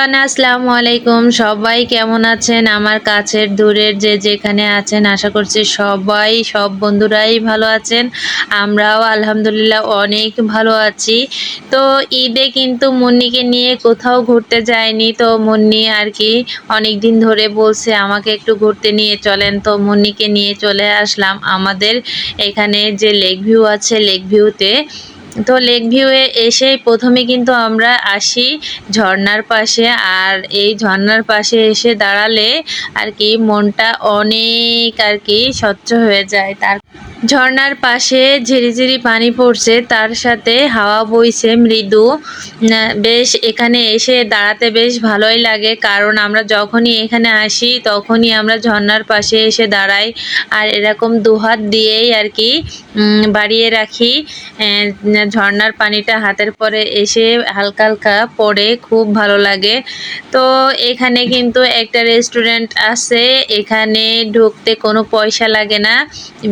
Everyone, আসসালামু আলাইকুম। সবাই কেমন আছেন? আমার কাছের দূরের যে যেখানে আছেন, আশা করছি সবাই, সব বন্ধুরাই ভালো আছেন। আমরাও আলহামদুলিল্লাহ অনেক ভালো আছি। তো ঈদে কিন্তু মুন্নিকে নিয়ে কোথাও ঘুরতে যায়নি তো মুন্নি আর কি অনেক দিন ধরে বলছে, আমাকে একটু ঘুরতে নিয়ে চলেন। তো মুন্নিকে নিয়ে চলে আসলাম। আমাদের এখানে যে লেক ভিউ আছে, লেক ভিউতে তো লেক ভিউয়ে এসেই প্রথমে কিন্তু আমরা আসি ঝর্নার পাশে, আর এই ঝর্নার পাশে এসে দাঁড়ালে আর কি মনটা অনেক আর কি স্বচ্ছ হয়ে যায়। তার ঝর্ণার পাশে ঝিরিঝিরি পানি পড়ছে তার সাথে হাওয়া বইছে মৃদু। বেশ এখানে এসে দাঁড়াতে বেশ ভালোই লাগে কারণ আমরা যখনই এখানে আসি তখনই আমরা ঝর্ণার পাশে এসে দাঁড়াই আর এরকম দুহাত দিয়েই আর কি বাড়িয়ে রাখি। আহ, ঝর্ণার পানিটা হাতের পরে এসে হালকা হালকা পড়ে খুব ভালো লাগে। তো এখানে কিন্তু একটা রেস্টুরেন্ট আছে এখানে ঢুকতে কোনো পয়সা লাগে না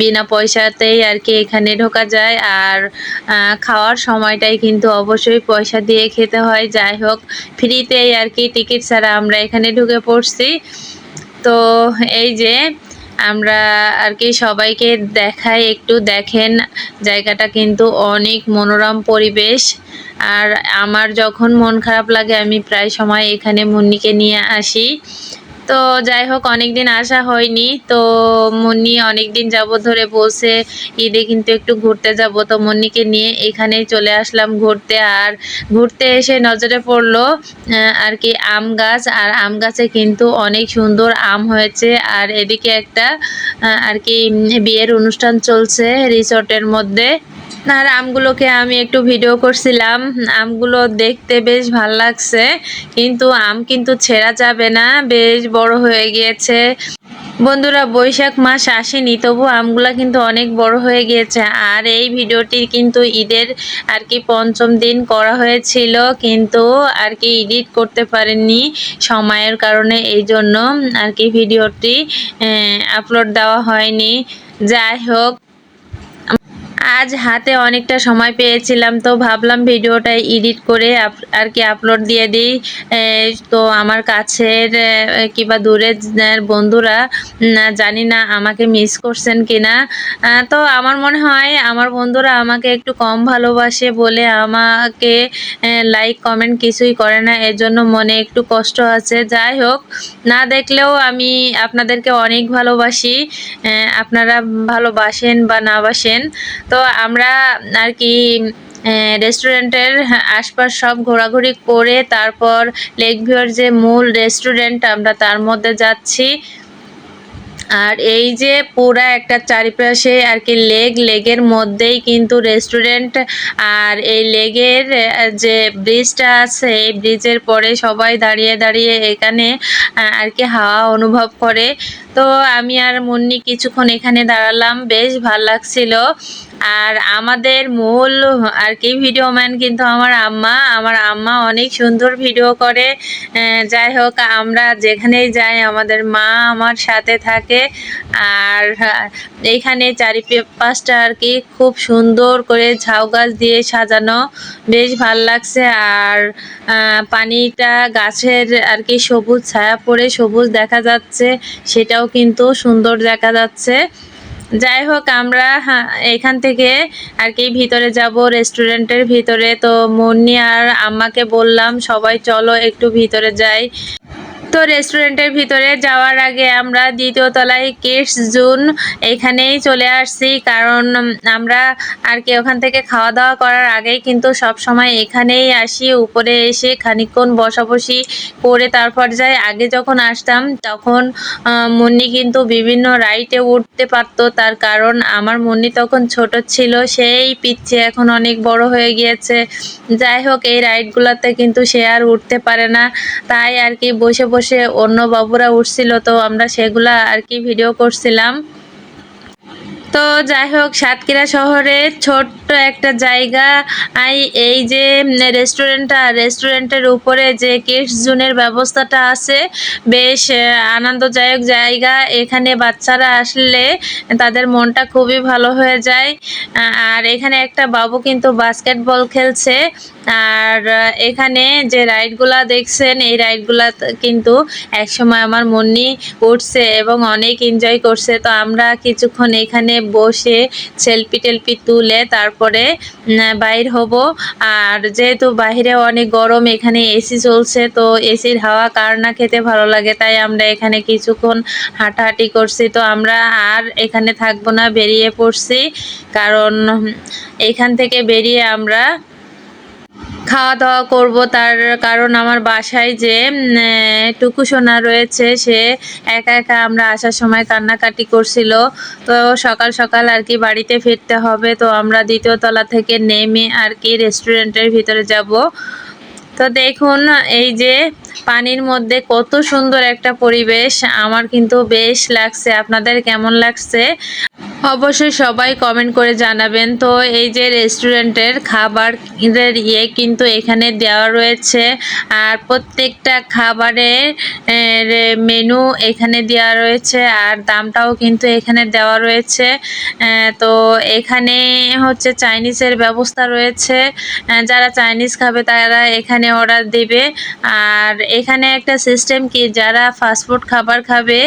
বিনা পয়সাতেই আর কি এখানে ঢোকা যায়। আর খাওয়ার সময়টাই কিন্তু অবশ্যই পয়সা দিয়ে খেতে হয়। যাই হোক, ফ্রিতেই আর কি টিকিট ছাড়া আমরা এখানে ঢুকে পড়ছি। তো এই যে, আমরা আর কি সবাইকে দেখাই, একটু দেখেন। জায়গাটা কিন্তু অনেক মনোরম পরিবেশ। আর আমার যখন মন খারাপ লাগে, আমি প্রায় সময় এখানে মুন্নিকে নিয়ে আসি। তো যাই হোক অনেক দিন আসা হয়নি। তো মুন্নি অনেক দিন যাব ধরে বলছে, ঈদে কিন্তু একটু ঘুরতে যাব। তো মুন্নিকে নিয়ে এখানেই চলে আসলাম ঘুরতে। আর ঘুরতে এসে নজরে পড়ল আর কি আম গাছ। আর আম গাছে কিন্তু অনেক সুন্দর আম হয়েছে। আর এদিকে একটা আর কি বিয়ের অনুষ্ঠান চলছে রিসর্টের মধ্যে। আর আমগুলোকে আমি একটু ভিডিও করছিলাম। আমগুলো দেখতে বেশ ভালো লাগছে, কিন্তু আম কিন্তু ছেঁড়া যাবে না, বেশ বড় হয়ে গিয়েছে। বন্ধুরা, বৈশাখ মাস আসেনি, তবু আমগুলা কিন্তু অনেক বড় হয়ে গিয়েছে। আর এই ভিডিওটি কিন্তু ঈদের আর কি পঞ্চম দিন করা হয়েছিল, কিন্তু আর কি এডিট করতে পারেননি সময়ের কারণে, এই জন্য আর কি ভিডিওটি আপলোড দেওয়া হয়নি। যাই হোক আজ হাতে অনেকটা সময় পেয়েছিলাম, তো ভাবলাম ভিডিওটা এডিট করে আর কি আপলোড দিয়ে দিই। তো আমার কাছের কিংবা দূরের বন্ধুরা জানি না আমাকে মিস করছেন কিনা। তো আমার মনে হয় আমার বন্ধুরা আমাকে একটু কম ভালোবাসে বলে আমাকে লাইক কমেন্ট কিছুই করে না। এর জন্য মনে একটু কষ্ট আছে। যাই হোক, না দেখলেও আমি আপনাদেরকে অনেক ভালোবাসি। আপনারা ভালোবাসেন বা না বাসেন। তো আমরা আর কি রেস্টুরেন্টের আশপাশ সব ঘোরাঘুরি করে তারপর লেক ভিউর যে মূল রেস্টুরেন্ট আমরা তার মধ্যে যাচ্ছি। আর এই যে পুরা একটা চারিপাশে আর কি লেগ লেগের মধ্যেই কিন্তু রেস্টুরেন্ট আর এই লেগের যে ব্রিজটা আছে, এই ব্রিজের পরে সবাই দাঁড়িয়ে দাঁড়িয়ে এখানে আর কি হাওয়া অনুভব করে। তো আমি আর মুন্নি কিছুক্ষণ এখানে দাঁড়ালাম, বেশ ভালো লাগছিল। আর আমাদের মূল আর কি ভিডিও ম্যান কিন্তু আমার আম্মা। আমার আম্মা অনেক সুন্দর ভিডিও করে। যাই হোক, আমরা যেখানেই যাই, আমাদের মা আমার সাথে থাকে। আর আহ, এইখানে চারি পাঁচটা আর কি খুব সুন্দর করে ঝাউ গাছ দিয়ে সাজানো। বেশ ভালো লাগছে। আর পানিটা গাছের আর কি সবুজ ছায়া পড়ে সবুজ দেখা যাচ্ছে। সেটাও কিন্তু সুন্দর দেখা যাচ্ছে। যাই হোক আমরা হ্যাঁ, এখান থেকে আর কি ভিতরে যাব রেস্টুরেন্টের ভিতরে। তো মুন্নি আর আম্মাকে বললাম সবাই চলো একটু ভিতরে যাই। তো রেস্টুরেন্টের ভিতরে যাওয়ার আগে আমরা দ্বিতীয় তলায় কিডস জোন এখানেই চলে আসছি। কারণ আমরা আর কি ওখান থেকে খাওয়া দাওয়া করার আগেই কিন্তু সব সময় এখানেই আসি, উপরে এসে খানিকক্ষণ বসাবসি করে তারপর যাই। আগে যখন আসতাম তখন মুন্নি কিন্তু বিভিন্ন রাইডে উঠতে পারতো। তার কারণ আমার মুন্নি তখন ছোট ছিল, সেই পিচ্ছে এখন অনেক বড় হয়ে গিয়েছে। যাই হোক, এই রাইডগুলোতে কিন্তু সে আর উঠতে পারে না। তাই আর কি বসে বসে অন্য বাবুরা উঠছিল, তো আমরা সেগুলা আর কি ভিডিও করছিলাম। তো যাই হোক, সাতক্ষীরা শহরে ছোট্ট একটা জায়গা। আই, এই যে রেস্টুরেন্টটা রেস্টুরেন্টের উপরে যে কিডস জোনের ব্যবস্থাটা আছে, বেশ আনন্দদায়ক জায়গা। এখানে বাচ্চারা আসলে তাদের মনটা খুবই ভালো হয়ে যায়। আর এখানে একটা বাবু কিন্তু বাস্কেটবল খেলছে। আর এখানে যে রাইডগুলা দেখছেন, এই রাইডগুলা কিন্তু একসময় আমার মন্নি উঠছে এবং অনেক এনজয় করছে। তো আমরা কিছুক্ষণ এখানে বসে সেলফি টেলফি তুলে তারপরে বাইর হব। আর যেহেতু বাইরে অনেক গরম, এখানে এসি চলছে, তো এসির হাওয়া কার না খেতে ভালো লাগে, তাই আমরা এখানে কিছুক্ষণ হাঁটাহাঁটি করছি। তো আমরা আর এখানে থাকব না, বেরিয়ে পড়ছি। কারণ এখান থেকে বেরিয়ে আমরা খাওয়া দাওয়া করব। তার কারণ আমার বাসায় যে টুকু সোনা রয়েছে, সে একা একা আমরা আসার সময় কান্নাকাটি করছিল। তো সকাল সকাল আর কি বাড়িতে ফিরতে হবে। তো আমরা দ্বিতীয় তলা থেকে নেমে আর কি রেস্টুরেন্টের ভিতরে যাব। তো দেখুন, এই যে পানির মধ্যে কত সুন্দর একটা পরিবেশ। আমার কিন্তু বেশ লাগছে। আপনাদের কেমন লাগছে? অবশ্যই সবাই কমেন্ট করে জানাবেন। তো এই যে রেস্টুরেন্টের খাবারের ইয়ে কিন্তু এখানে দেওয়া রয়েছে। আর প্রত্যেকটা খাবারের মেনু এখানে দেওয়া রয়েছে। আর দামটাও কিন্তু এখানে দেওয়া রয়েছে। তো এখানে হচ্ছে চাইনিজের ব্যবস্থা রয়েছে। যারা চাইনিজ খাবে তারা এখানে অর্ডার দেবে। আর এখানে একটা সিস্টেম কি, যারা ফাস্টফুড খাবার খাবে,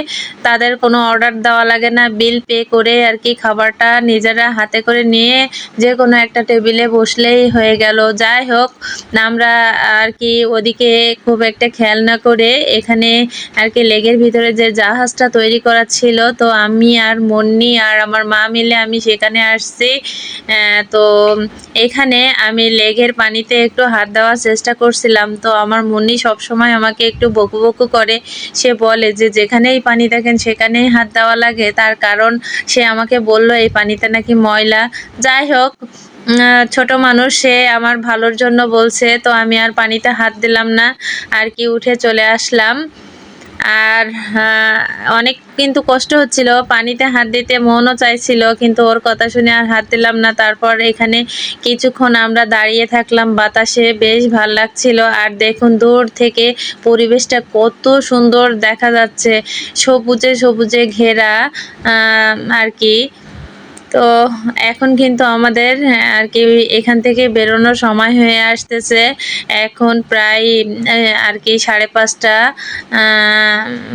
তাদের কোনো অর্ডার দেওয়া লাগে না। বিল পে করে আর কি খাবারটা নিজেরা হাতে করে নিয়ে যে কোনো একটা টেবিলে বসলেই হয়ে গেল। যাই হোক, আমরা আর কি ওদিকে খুব একটা খেয়াল না করে এখানে আর কি লেগের ভিতরে যে জাহাজটা তৈরি করা ছিল, তো আমি আর মন্নি আর আমার মা মিলে আমি সেখানে আসছি। তো এখানে আমি লেগের পানিতে একটু হাত দেওয়ার চেষ্টা করছিলাম। তো আমার মন্নি সবসময় আমাকে একটু বকু বকু করে। সে বলে যে, যেখানেই পানি দেখেন, সেখানেই হাত দেওয়া লাগে। তার কারণ সে আমাকে বলল, এই পানিতে নাকি ময়লা। যাই হোক ছোট মানুষ সে আমার ভালোর জন্য বলছে, তো আমি আর পানিতে হাত দিলাম না, আর কি উঠে চলে আসলাম। আর অনেক কিন্তু কষ্ট হচ্ছিল। পানিতে হাত দিতে মনও চাইছিল, কিন্তু ওর কথা শুনে আর হাত দিলাম না। তারপর এখানে কিছুক্ষণ আমরা দাঁড়িয়ে থাকলাম। বাতাসে বেশ ভালো লাগছিল। আর দেখুন, দূর থেকে পরিবেশটা কত সুন্দর দেখা যাচ্ছে। সবুজে সবুজে ঘেরা আর কি। তো এখন কিন্তু আমাদের আর কি এখান থেকে বেরোনোর সময় হয়ে আসতেছে। এখন প্রায় আর কি সাড়ে পাঁচটা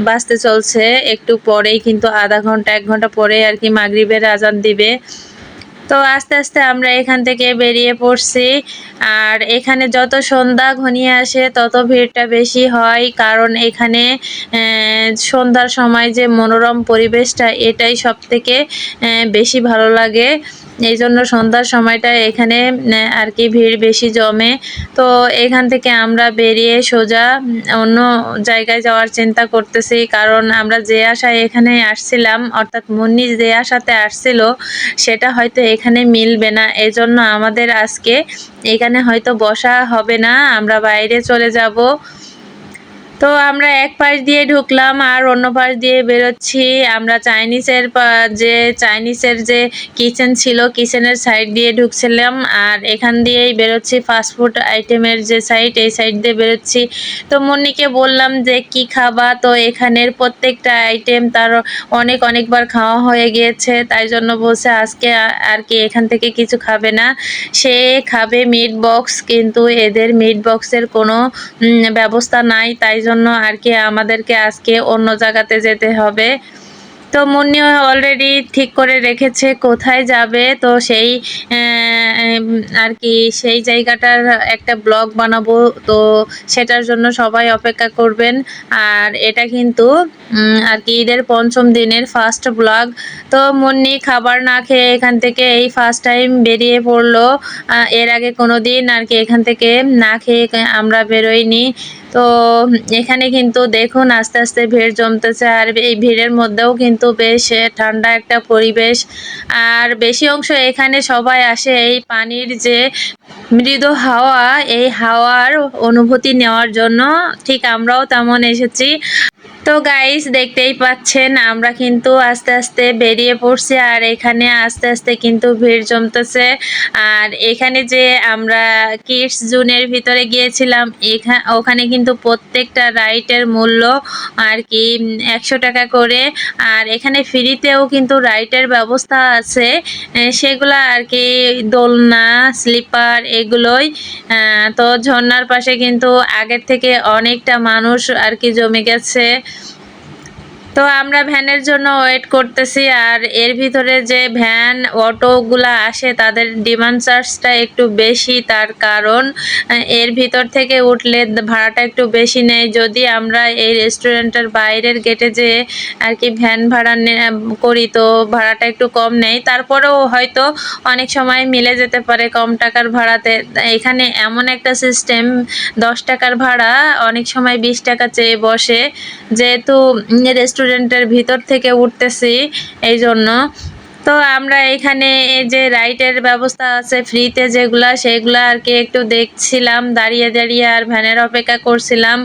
বাঁচতে চলছে। একটু পরেই কিন্তু আধা ঘণ্টা, এক ঘণ্টা পরে আর কি মাগরিবের আজান দিবে। তো আস্তে আস্তে আমরা এখান থেকে বেরিয়ে পড়ছি। আর এখানে যত সন্ধ্যা ঘনিয়ে আসে, তত ভিড়টা বেশি হয়। কারণ এখানে সন্ধ্যার সময় যে মনোরম পরিবেশটা, এটাই সব থেকে বেশি ভালো লাগে। এই জন্য সন্ধ্যার সময়টা এখানে আর কি ভিড় বেশি জমে। তো এখান থেকে আমরা বেরিয়ে সোজা, অন্য জায়গায় যাওয়ার চিন্তা করতেছি। কারণ আমরা যে আশায় এখানে আসছিলাম, অর্থাৎ মুন্নি যে আশাতে আসছিল, সেটা হয়তো এখানে মিলবে না। এজন্য আমাদের আজকে এখানে হয়তো বসা হবে না। আমরা বাইরে চলে যাব। তো আমরা এক পাশ দিয়ে ঢুকলাম আর অন্য পাশ দিয়ে বেরোচ্ছি। আমরা চাইনিজের যে চাইনিজের যে কিচেন ছিল কিচেনের সাইড দিয়ে ঢুকছিলাম আর এখান দিয়েই বেরোচ্ছি। ফাস্টফুড আইটেমের যে সাইড এই সাইড দিয়ে বেরোচ্ছি। তো মুন্নিকে বললাম যে, কি খাবা? তো এখানের প্রত্যেকটা আইটেম তার অনেক অনেকবার খাওয়া হয়ে গিয়েছে। তাই জন্য বলছে, আজকে আর কি এখান থেকে কিছু খাবে না। সে খাবে মিট বক্স কিন্তু এদের মিট বক্সের কোনো ব্যবস্থা নাই। তাই জন্য আর কি আমাদেরকে আজকে অন্য জায়গাতে যেতে হবে। তো মুন্নি অলরেডি ঠিক করে রেখেছে কোথায় যাবে। তো সেই আর কি সেই জায়গাটার একটা ব্লগ বানাবো। তো সেটার জন্য সবাই অপেক্ষা করবেন। আর এটা কিন্তু আর কি ঈদের পঞ্চম দিনের ফার্স্ট ব্লগ তো মুন্নি খাবার না খেয়ে এখান থেকে এই ফার্স্ট টাইম বেরিয়ে পড়ল। এর আগে কোনো দিন আর কি এখান থেকে না খেয়ে আমরা বেরোইনি। তো এখানে কিন্তু দেখুন আস্তে আস্তে ভিড় জমতেছে আর এই ভিড়ের মধ্যেও কিন্তু বেশ ঠান্ডা একটা পরিবেশ। আর বেশি অংশ এখানে সবাই আসে এই পানির যে মৃদু হাওয়া, এই হাওয়ার অনুভূতি নেওয়ার জন্য। ঠিক আমরাও তেমন এসেছি। তো গাইস দেখতেই পাচ্ছেন, আমরা কিন্তু আস্তে আস্তে বেরিয়ে পড়ছি আর এখানে আস্তে আস্তে কিন্তু ভিড় জমতেছে। আর এখানে যে আমরা কিডস জুনের ভিতরে গিয়েছিলাম, এখা- ওখানে কিন্তু প্রত্যেকটা রাইটের মূল্য আর কি একশো টাকা করে। আর এখানে ফ্রিতেও কিন্তু রাইটের ব্যবস্থা আছে। সেগুলা আর কি, দোলনা স্লিপার এগুলোই। তো ঝর্ণার পাশে কিন্তু আগের থেকে অনেকটা মানুষ আর কি জমে গেছে। তো আমরা ভ্যানের জন্য ওয়েট করতেছি আর এর ভিতরে যে ভ্যান, অটোগুলা আসে তাদের ডিমান্ড চার্জটা একটু বেশি, তার কারণ এর ভিতর থেকে উঠলে ভাড়াটা একটু বেশি নেয়। যদি আমরা এই রেস্টুরেন্টের বাইরের গেটে যে আর কি ভ্যান ভাড়া করি, তো ভাড়াটা একটু কম নেয়। তারপরেও হয়তো অনেক সময় মিলে যেতে পারে কম টাকার ভাড়াতে। এখানে এমন একটা সিস্টেম দশ টাকার ভাড়া, অনেক সময় বিশ টাকা চেয়ে বসে। যেহেতু রেস্টুরেন্টের ভিতর থেকে উঠতেছি এই জন্য তো আমরা এখানে এই যে রাইটের ব্যবস্থা আছে ফ্রিতে যেগুলা, সেগুলা আর কি একটু দেখছিলাম, দাঁড়িয়ে দাঁড়িয়ে আর ভ্যানের অপেক্ষা করছিলাম।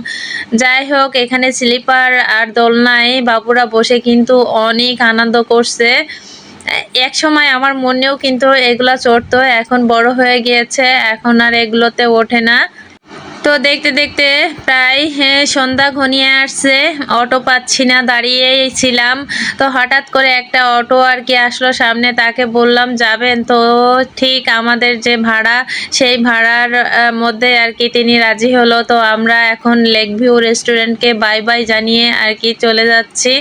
যাই হোক, এখানে স্লিপার আর দোলনায় বাবুরা বসে কিন্তু অনেক আনন্দ করছে। এক সময় আমার মনেও কিন্তু এগুলা চড়তো, এখন বড় হয়ে গিয়েছে, এখন আর এগুলোতে ওঠে না। তো দেখতে দেখতে প্রায় হ্যাঁ, সন্ধ্যা ঘনিয়ে আসছে অটো পাচ্ছি না দাঁড়িয়েই ছিলাম তো হঠাৎ করে একটা অটো আর কি আসলো সামনে তাকে বললাম যাবেন? তো ঠিক আমাদের যে ভাড়া সেই ভাড়ার মধ্যে আর কি তিনি রাজি হলো। তো আমরা এখন লেক ভিউ রেস্টুরেন্টকে বাই বাই জানিয়ে আর কি চলে যাচ্ছি।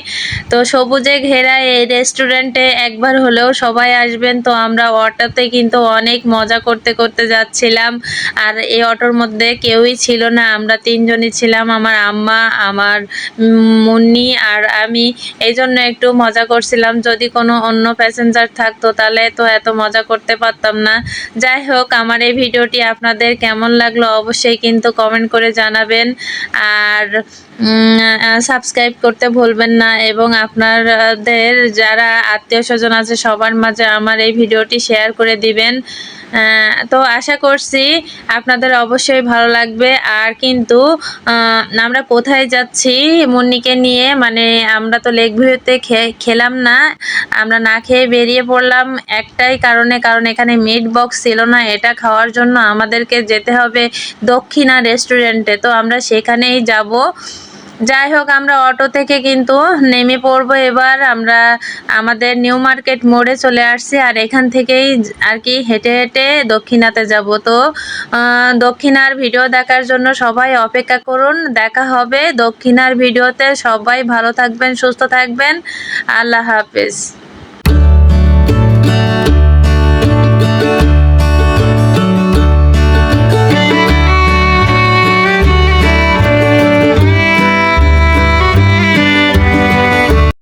তো সবুজে ঘেরা এই রেস্টুরেন্টে একবার হলেও সবাই আসবেন। তো আমরা অটোতে কিন্তু অনেক মজা করতে করতে যাচ্ছিলাম। আর এই অটোর মধ্যে কেউই ছিল না। আমরা তিনজনই ছিলাম, আমার আম্মা, আমার মুন্নি আর আমি। এই জন্য একটু মজা করছিলাম। যদি কোনো অন্য প্যাসেঞ্জার থাকতো তাহলে তো এত মজা করতে পারতাম না। যাই হোক, আমার এই ভিডিওটি আপনাদের কেমন লাগল অবশ্যই কিন্তু কমেন্ট করে জানাবেন। আর সাবস্ক্রাইব করতে ভুলবেন না এবং আপনাদের যারা আত্মীয় স্বজন আছে সবার মাঝে আমার এই ভিডিওটি শেয়ার করে দিবেন। তো আশা করছি আপনাদের অবশ্যই ভালো লাগবে। আর কিন্তু আমরা কোথায় যাচ্ছি মুন্নিকে নিয়ে মানে আমরা তো লেক ভিউতে খেলাম না। আমরা না খেয়ে বেরিয়ে পড়লাম। একটাই কারণে, কারণ এখানে মিট বক্স ছিল না। এটা খাওয়ার জন্য আমাদেরকে যেতে হবে দক্ষিণা রেস্টুরেন্টে তো আমরা সেখানেই যাব। যাই হোক, আমরা অটো থেকে কিন্তু নেমে পড়ব এবার। আমরা আমাদের নিউ মার্কেট মোড়ে চলে আসছি আর এখান থেকেই আর কি হেঁটে হেঁটে দক্ষিণাতে যাব। তো দক্ষিণার ভিডিও দেখার জন্য সবাই অপেক্ষা করুন। দেখা হবে দক্ষিণার ভিডিওতে। সবাই ভালো থাকবেন, সুস্থ থাকবেন। আল্লাহ হাফেজ।